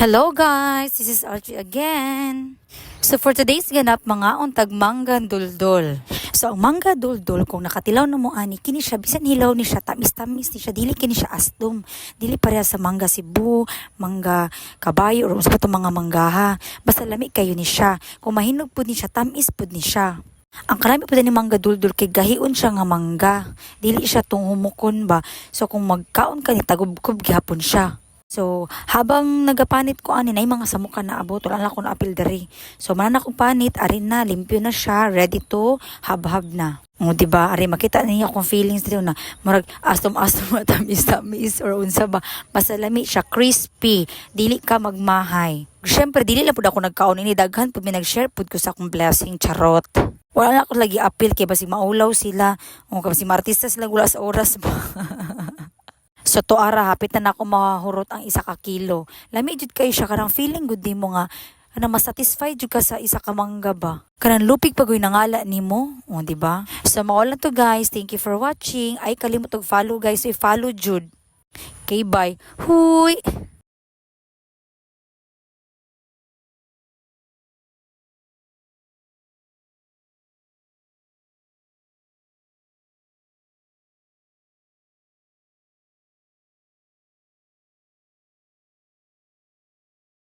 Hello guys, this is Archie again. So for today's ganap mga untag mangga duldol. So ang mangga duldol kung nakatilaw na mo ani kini siya bisan hilaw ni siya tamis-tamis ni siya dili kini siya asdom. Dili pareha sa mangga Cebu, mangga kabayo or sa mga manggaha. Basta lami kayo ni siya. Kung mahinog pud ni siya tamis pud ni siya. Ang karami po ni mangga duldul kay gahion siya nga mangga. Dili siya tong humukon ba. So kung magkaon ka ni tagubkob gihapon siya. So, habang nagapanit ko ani na mga samuka na abot, wala na ko na apil diri. So, man akong panit, arin na, limpyo na siya, ready to, hab-hab na. O, di ba? Ari, makita niya akong feelings dito na, marag, asom-asom, tamis-tamis, or unsa ba, basta lami siya, crispy, dili ka magmahay. Siyempre, dili lang po ako nagkaon ini, daghan po, may nag-share po ko sa akong blessing, charot. Wala na ako lagi apil, kay basi maulaw sila, o kasi martista sila, wala sa oras ba. So to ara hapit na ako mahurot ang isa ka kilo. Lami jud kay siya karang feeling good di mo nga ana mas satisfied jud ka sa isa ka mangga ba. Kanang lupig pagoy nangala nimo, o di ba? So mao lang to guys. Thank you for watching. Ay kalimot og follow guys. So follow jud. Okay, bye. Huy!